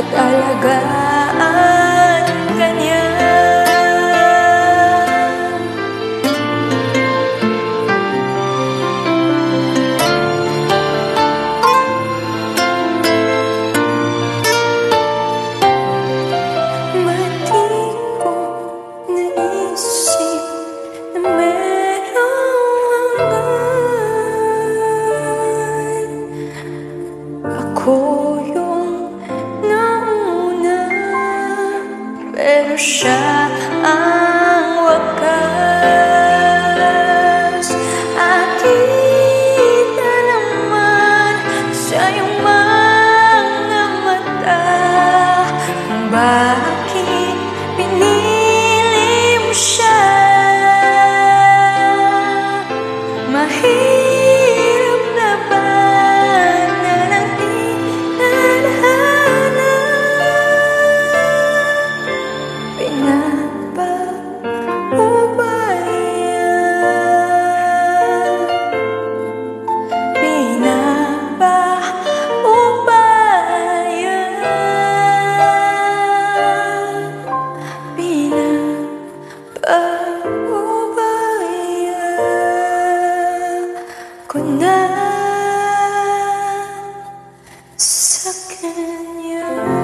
At alagaan siya. Ang wakas Sucking you.